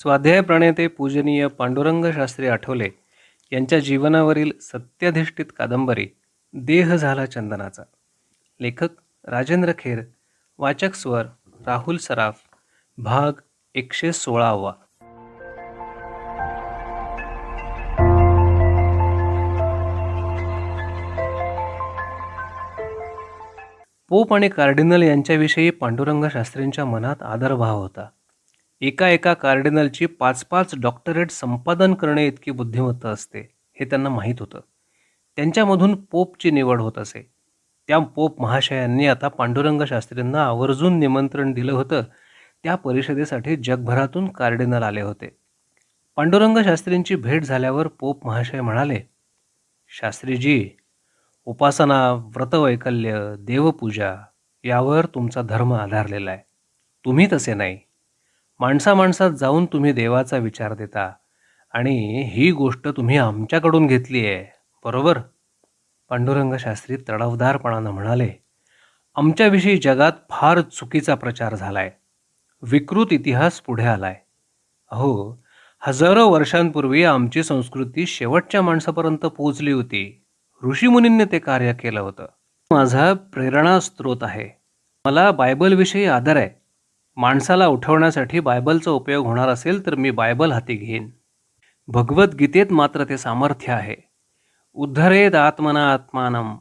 स्वाध्याय प्रणेते पूजनीय पांडुरंग शास्त्री आठवले यांच्या जीवनावरील सत्याधिष्ठित कादंबरी देह झाला चंदनाचा. लेखक राजेंद्र खेर वाचक स्वर राहुल सराफ भाग एकशे सोळावा. पोप आणि कार्डिनल यांच्याविषयी पांडुरंग शास्त्रींच्या मनात आदरभाव होता. एका एका कार्डिनलची पाच पाच डॉक्टरेट संपादन करणे इतकी बुद्धिमत्ता असते हे त्यांना माहीत होतं. त्यांच्यामधून पोपची निवड होत असे. त्या पोप महाशयांनी आता पांडुरंग शास्त्रींना आवर्जून निमंत्रण दिलं होतं. त्या परिषदेसाठी जगभरातून कार्डिनल आले होते. पांडुरंग शास्त्रींची भेट झाल्यावर पोप महाशय म्हणाले शास्त्रीजी उपासना व्रतवैकल्य देवपूजा यावर तुमचा धर्म आधारलेला आहे. तुम्ही तसे नाही. माणसा माणसात जाऊन तुम्ही देवाचा विचार देता. आणि ही गोष्ट तुम्ही आमच्याकडून घेतली आहे. बरोबर? पांडुरंग शास्त्री तडवदारपणानं म्हणाले आमच्याविषयी जगात फार चुकीचा प्रचार झालाय. विकृत इतिहास पुढे आलाय. अहो हजारो वर्षांपूर्वी आमची संस्कृती शेवटच्या माणसापर्यंत पोहोचली होती. ऋषीमुनींनी ते कार्य केलं होतं. माझा प्रेरणा स्रोत आहे. मला बायबलविषयी आदर आहे. माणसाला उठवण्यासाठी बायबलचा उपयोग होणार असेल तर मी बायबल हाती घेईन. भगवद्गीतेत मात्र ते सामर्थ्य आहे. उद्धरेत आत्मना आत्मानम.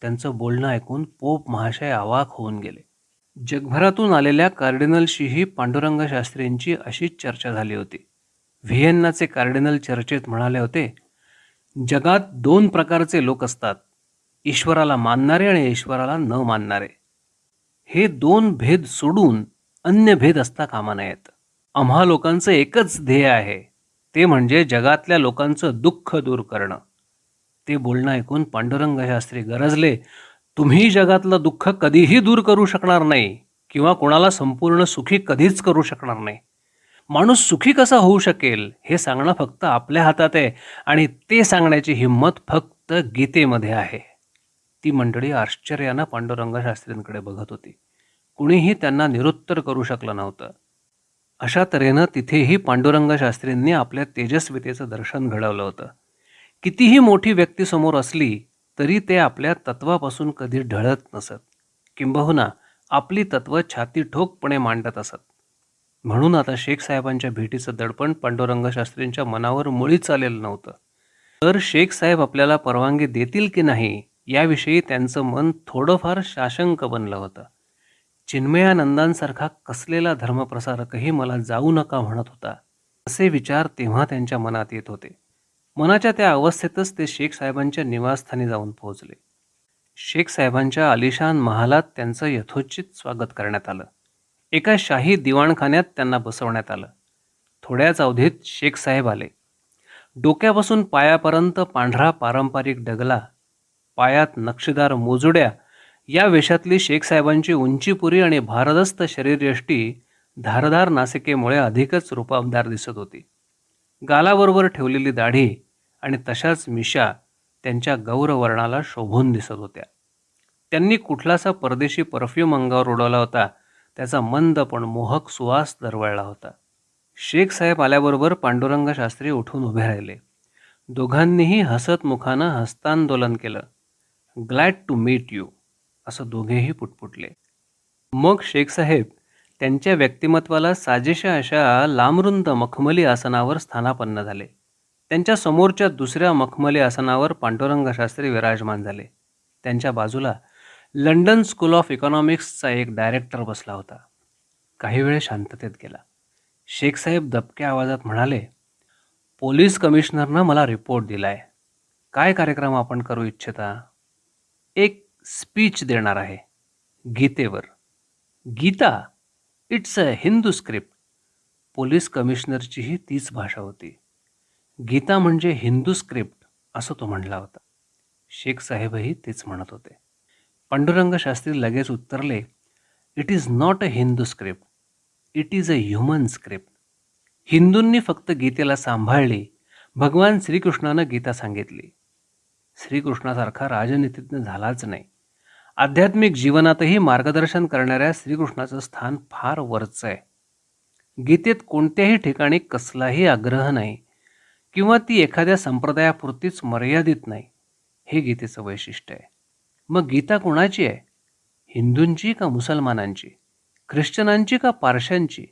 त्यांचं बोलणं ऐकून पोप महाशय आवाक होऊन गेले. जगभरातून आलेल्या कार्डिनलशीही पांडुरंग शास्त्रींची अशीच चर्चा झाली होती. व्हिएन्नाचे कार्डिनल चर्चेत म्हणाले होते जगात दोन प्रकारचे लोक असतात ईश्वराला मानणारे आणि ईश्वराला न मानणारे. हे दोन भेद सोडून अन्य भेद असता कामा नयेत. आम्हा लोकांचं एकच ध्येय आहे ते म्हणजे जगातल्या लोकांचं दुःख दूर करणं. ते बोलणं ऐकून पांडुरंग शास्त्री गरजले तुम्ही जगातलं दुःख कधीही दूर करू शकणार नाही किंवा कोणाला संपूर्ण सुखी कधीच करू शकणार नाही. माणूस सुखी कसा होऊ शकेल हे सांगणं फक्त आपल्या हातात आहे आणि ते सांगण्याची हिंमत फक्त गीतेमध्ये आहे. ती मंडळी आश्चर्यानं पांडुरंग शास्त्रींकडे बघत होती. कुणीही त्यांना निरुत्तर करू शकलं नव्हतं. अशा तऱ्हेनं तिथेही पांडुरंग शास्त्रींनी आपल्या तेजस्वितेचं दर्शन घडवलं होतं. कितीही मोठी व्यक्ती समोर असली तरी ते आपल्या तत्वापासून कधी ढळत नसत. किंबहुना आपली तत्व छाती ठोकपणे मांडत असत. म्हणून आता शेख साहेबांच्या भेटीचं दडपण पांडुरंग शास्त्रींच्या मनावर मुळीच आलेलं नव्हतं. तर शेख साहेब आपल्याला परवानगी देतील की नाही याविषयी त्यांचं मन थोडंफार शाशंक बनलं होतं. चिन्मयानंदांसारखा कसलेला धर्मप्रसारकही मला जाऊ नका म्हणत होता. असे विचार तेव्हा त्यांच्या मनात येत होते. मनाच्या त्या अवस्थेतच ते शेख साहेबांच्या निवासस्थानी जाऊन पोहोचले. शेख साहेबांच्या आलिशान महालात त्यांचं यथोचित स्वागत करण्यात आलं. एका शाही दिवाणखान्यात त्यांना बसवण्यात आलं. थोड्याच अवधीत शेख साहेब आले. डोक्यापासून पायापर्यंत पांढरा पारंपरिक डगला पायात नक्षीदार मोजुड्या या वेशातली शेख साहेबांची उंचीपुरी आणि भारदस्त शरीरयष्टी धारदार नासिकेमुळे अधिकच रूपाबदार दिसत होती. गालाबरोबर ठेवलेली दाढी आणि तशाच मिशा त्यांच्या गौरवर्णाला शोभून दिसत होत्या. त्यांनी कुठलासा परदेशी परफ्यूम अंगावर उडवला होता त्याचा मंद पण मोहक सुवास दरवळला होता. शेख साहेब आल्याबरोबर पांडुरंग शास्त्री उठून उभे राहिले. दोघांनीही हसत मुखानं हस्तांदोलन केलं. Glad to meet you. असं दोघेही पुटपुटले. मग शेख साहेब त्यांच्या व्यक्तिमत्वाला साजेशा अशा लांबरुंद मखमली आसनावर स्थानापन्न झाले. त्यांच्या समोरच्या दुसऱ्या मखमली आसनावर पांडुरंग शास्त्री विराजमान झाले. त्यांच्या बाजूला लंडन स्कूल ऑफ इकॉनॉमिक्सचा एक डायरेक्टर बसला होता. काही वेळ शांततेत गेला. शेख साहेब दबक्या आवाजात म्हणाले पोलीस कमिशनरनं मला रिपोर्ट दिलाय. काय कार्यक्रम आपण करू इच्छिता? एक स्पीच देणार आहे गीतेवर. Gita it's a Hindu script. Police कमिशनरचीही तीच भाषा होती. गीता म्हणजे हिंदू स्क्रिप्ट असं तो म्हणला होता. शेख साहेबही तेच म्हणत होते. पांडुरंग शास्त्री लगेच उत्तरले it is not a Hindu script it is a human script. हिंदूंनी फक्त गीतेला सांभाळली भगवान श्रीकृष्णानं गीता सांगितली. श्रीकृष्णासारखा राजनीतिज्ञ झालाच नाही. आध्यात्मिक जीवनातही मार्गदर्शन करणाऱ्या श्रीकृष्णाचं स्थान फार वरचं आहे. गीतेत कोणत्याही ठिकाणी कसलाही आग्रह नाही किंवा ती एखाद्या संप्रदायापुरतीच मर्यादित नाही हे गीतेचं वैशिष्ट्य आहे. मग गीता कोणाची आहे? हिंदूंची का मुसलमानांची? ख्रिश्चनांची का पारशांची?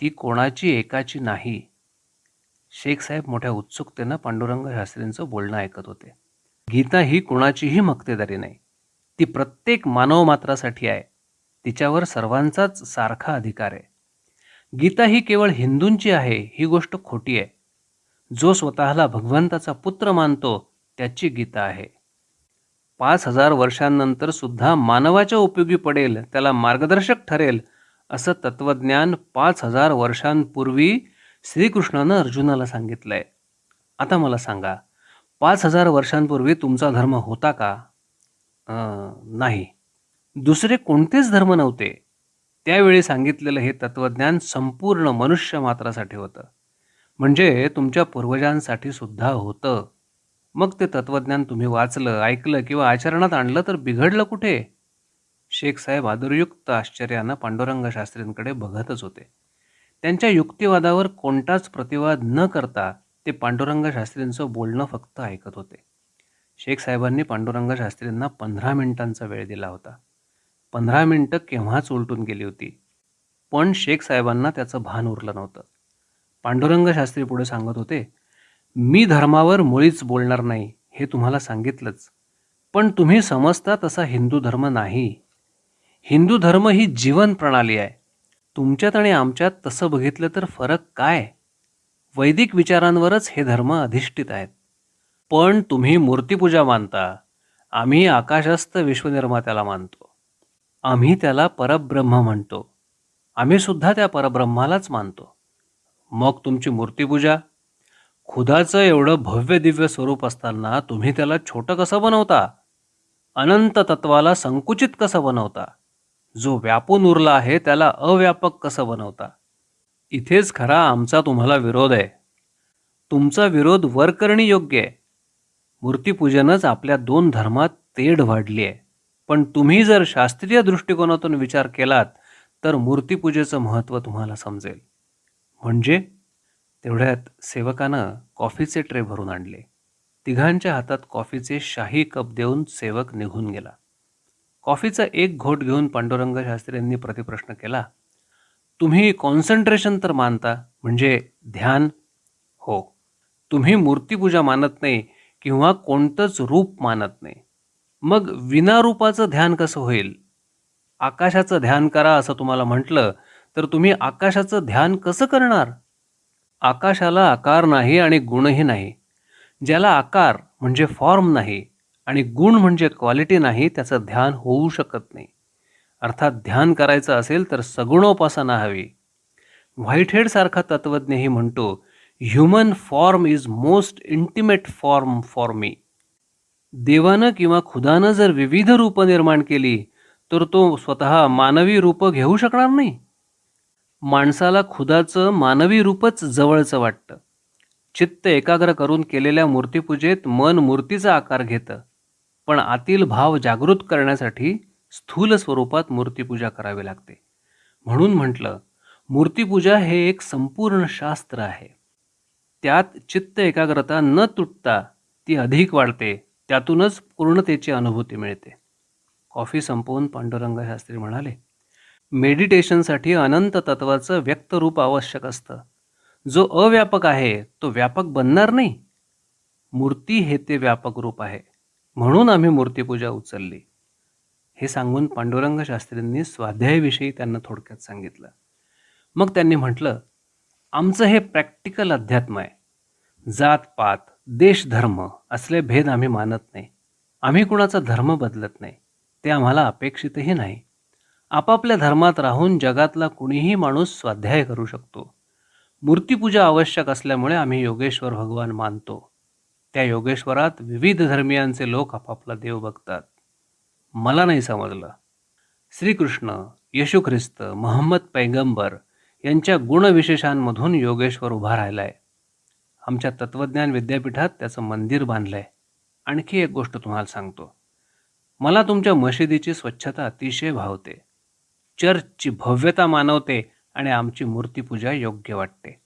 ती कोणाची एकाची नाही? शेख साहेब मोठ्या उत्सुकतेनं पांडुरंग शास्त्रींचं बोलणं ऐकत होते. गीता ही कोणाचीही मक्तेदारी नाही. ती प्रत्येक मानव मात्रासाठी आहे. तिच्यावर सर्वांचाच सारखा अधिकार आहे. गीता ही केवळ हिंदूंची आहे ही गोष्ट खोटी आहे. जो स्वतःला भगवंताचा पुत्र मानतो त्याची गीता आहे. पाच हजार वर्षांनंतर सुद्धा मानवाच्या उपयोगी पडेल त्याला मार्गदर्शक ठरेल असं तत्वज्ञान पाच हजार वर्षांपूर्वी श्रीकृष्णानं अर्जुनाला सांगितलंय. आता मला सांगा पाच हजार वर्षांपूर्वी तुमचा धर्म होता का? नाही. दुसरे कोणतेच धर्म नव्हते. त्यावेळी सांगितलेलं हे तत्वज्ञान संपूर्ण मनुष्य मात्रासाठी होतं. म्हणजे तुमच्या पूर्वजांसाठी सुद्धा होतं. मग ते तत्वज्ञान तुम्ही वाचलं ऐकलं किंवा आचरणात आणलं तर बिघडलं कुठे? शेख साहेब आदुरयुक्त आश्चर्यानं पांडुरंग शास्त्रींकडे बघतच होते. त्यांच्या युक्तिवादावर कोणताच प्रतिवाद न करता ते पांडुरंग शास्त्रींचं बोलणं फक्त ऐकत होते. शेख साहेबांनी पांडुरंग शास्त्रींना पंधरा मिनिटांचा वेळ दिला होता. पंधरा मिनिटं केव्हाच उलटून गेली होती? पण शेख साहेबांना त्याचं भान उरलं नव्हतं. पांडुरंग शास्त्री पुढे सांगत होते मी धर्मावर मुळीच बोलणार नाही हे तुम्हाला सांगितलंच. पण तुम्ही समजता तसा हिंदू धर्म नाही. हिंदू धर्म ही जीवन प्रणाली आहे. तुमच्यात आणि आमच्यात तसं बघितलं तर फरक काय? वैदिक विचारांवरच हे धर्म अधिष्ठित आहेत. पण तुम्ही मूर्तीपूजा मानता. आम्ही आकाशस्थ विश्वनिर्मात्याला मानतो. आम्ही त्याला परब्रह्म म्हणतो. आम्ही सुद्धा त्या परब्रह्मालाच मानतो. मग तुमची मूर्तीपूजा? खुदाचं एवढं भव्य दिव्य स्वरूप असताना तुम्ही त्याला छोटं कसं बनवता? अनंत तत्वाला संकुचित कसं बनवता? जो व्यापून उरला आहे त्याला अव्यापक कसं बनवता? इथेच खरा आमचा तुम्हाला विरोध आहे. तुमचा विरोध वर करणे योग्य आहे. मूर्तीपूजनच आपल्या दोन धर्मात तेढ वाढली आहे. पण तुम्ही जर शास्त्रीय दृष्टिकोनातून विचार केलात तर मूर्तीपूजेचं महत्त्व तुम्हाला समजेल. म्हणजे? तेवढ्यात सेवकानं कॉफीचे ट्रे भरून आणले. तिघांच्या हातात कॉफीचे शाही कप देऊन सेवक निघून गेला. कॉफीचा एक घोट घेऊन पांडुरंग शास्त्रींनी प्रतिप्रश्न केला. तुम्ही कॉन्सन्ट्रेशन तर मानता म्हणजे ध्यान? हो. तुम्ही मूर्तीपूजा मानत नाही किंवा कोणतंच रूप मानत नाही. मग विनारूपाचं ध्यान कसं होईल? आकाशाचं ध्यान करा असं तुम्हाला म्हटलं तर तुम्ही आकाशाचं ध्यान कसं करणार? आकाशाला आकार नाही आणि गुणही नाही. ज्याला आकार म्हणजे फॉर्म नाही आणि गुण म्हणजे क्वालिटी नाही त्याचं ध्यान होऊ शकत नाही. अर्थात ध्यान करायचं असेल तर सगुणोपासना हवी. व्हाईटहेडसारखा तत्त्वज्ञही म्हणतो human form is most intimate form for me देवानं किंवा खुदानं जर विविध रूपं निर्माण केली तर तो स्वतः मानवी रूपं घेऊ शकणार नाही. माणसाला खुदाचं मानवी रूपच जवळचं वाटतं. चित्त एकाग्र करून केलेल्या मूर्तीपूजेत मन मूर्तीचा आकार घेतं. पण आतील भाव जागृत करण्यासाठी स्थूल स्वरूपात मूर्तीपूजा करावी लागते. म्हणून म्हटलं मूर्तीपूजा हे एक संपूर्ण शास्त्र आहे. त्यात चित्त एकाग्रता न तुटता ती अधिक वाढते. त्यातूनच पूर्णतेची अनुभूती मिळते. कॉफी संपवून पांडुरंग शास्त्री म्हणाले मेडिटेशनसाठी अनंत तत्वाचं व्यक्त रूप आवश्यक असतं. जो अव्यापक आहे तो व्यापक बनणार नाही. मूर्ती हे ते व्यापक रूप आहे. म्हणून आम्ही मूर्तीपूजा उचलली. हे सांगून पांडुरंग शास्त्रींनी स्वाध्यायाविषयी त्यांना थोडक्यात सांगितलं. मग त्यांनी म्हटलं आमचं हे प्रॅक्टिकल अध्यात्म आहे. जात पात देश धर्म असले भेद आम्ही मानत नाही. आम्ही कुणाचा धर्म बदलत नाही. ते आम्हाला अपेक्षितही नाही. आपापल्या धर्मात राहून जगातला कुणीही माणूस स्वाध्याय करू शकतो. मूर्तीपूजा आवश्यक असल्यामुळे आम्ही योगेश्वर भगवान मानतो. त्या योगेश्वरात विविध धर्मियांचे लोक आपापला देव बघतात. मला नाही समजलं. श्रीकृष्ण येशू ख्रिस्त महम्मद पैगंबर यांच्या गुणविशेषांमधून योगेश्वर उभा राहिला आहे आमच्या तत्त्वज्ञान विद्यापीठात त्याचं मंदिर बांधलं आहे आणखी एक गोष्ट तुम्हाला सांगतो. मला तुमच्या मशिदीची स्वच्छता अतिशय भावते. चर्चची भव्यता मानवते आणि आमची मूर्तीपूजा योग्य वाटते.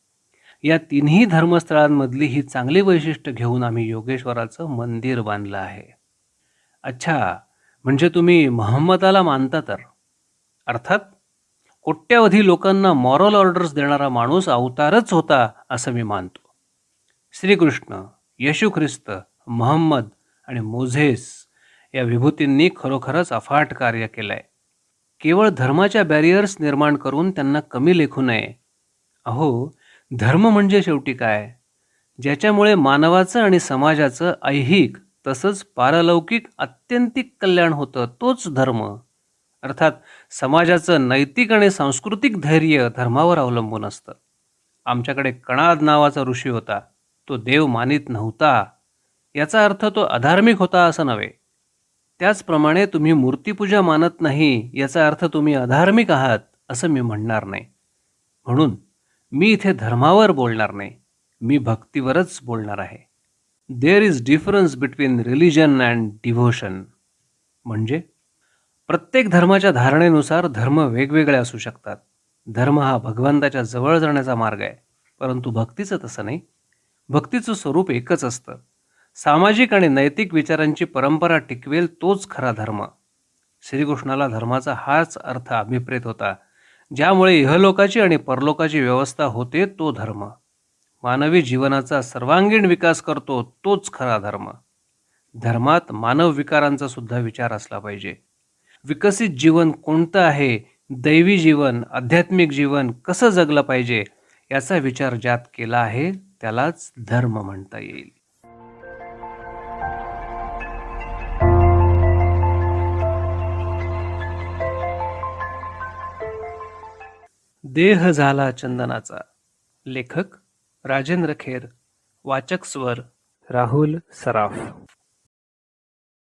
या तिन्ही धर्मस्थळांमधली ही चांगली वैशिष्ट्य घेऊन आम्ही योगेश्वराचं मंदिर बांधलं आहे. अच्छा म्हणजे तुम्ही महम्मदाला मानता तर? अर्थात कोट्यावधी लोकांना मॉरल ऑर्डर्स देणारा माणूस अवतारच होता असं मी मानतो. श्रीकृष्ण येशू ख्रिस्त महम्मद आणि मोझेस या विभूतींनी खरोखरच अफाट कार्य केलंय. केवळ धर्माच्या बॅरियर्स निर्माण करून त्यांना कमी लेखू नये. अहो धर्म म्हणजे शेवटी काय? ज्याच्यामुळे मानवाचं आणि समाजाचं ऐहिक तसंच पारलौकिक अत्यंतिक कल्याण होतं तोच धर्म. अर्थात समाजाचं नैतिक आणि सांस्कृतिक धैर्य धर्मावर अवलंबून असतं. आमच्याकडे कणाद नावाचा ऋषी होता. तो देव मानित नव्हता. याचा अर्थ तो अधार्मिक होता असं नव्हे. त्याचप्रमाणे तुम्ही मूर्तीपूजा मानत नाही याचा अर्थ तुम्ही अधार्मिक आहात असं मी म्हणणार नाही. म्हणून मी इथे धर्मावर बोलणार नाही. मी भक्तीवरच बोलणार आहे. There is difference between religion and devotion म्हणजे? प्रत्येक धर्माच्या धारणेनुसार धर्म वेगवेगळे असू शकतात. धर्म हा भगवंताच्या जवळ जाण्याचा मार्ग आहे. परंतु भक्तीचं तसं नाही. भक्तीचं स्वरूप एकच असतं. सामाजिक आणि नैतिक विचारांची परंपरा टिकवेल तोच खरा धर्म. श्रीकृष्णाला धर्माचा हाच अर्थ अभिप्रेत होता. ज्यामुळे इहलोकाची आणि परलोकाची व्यवस्था होते तो धर्म. मानवी जीवनाचा सर्वांगीण विकास करतो तोच खरा धर्म. धर्मात मानव विकारांचा सुद्धा विचार असला पाहिजे. विकसित जीवन कोणतं आहे? दैवी जीवन आध्यात्मिक जीवन कसं जगलं पाहिजे? याचा विचार ज्यात केला आहे त्यालाच धर्म म्हणता येईल. देह झाला चंदनाचा. लेखक राजेंद्र खेर. वाचक स्वर राहुल सराफ.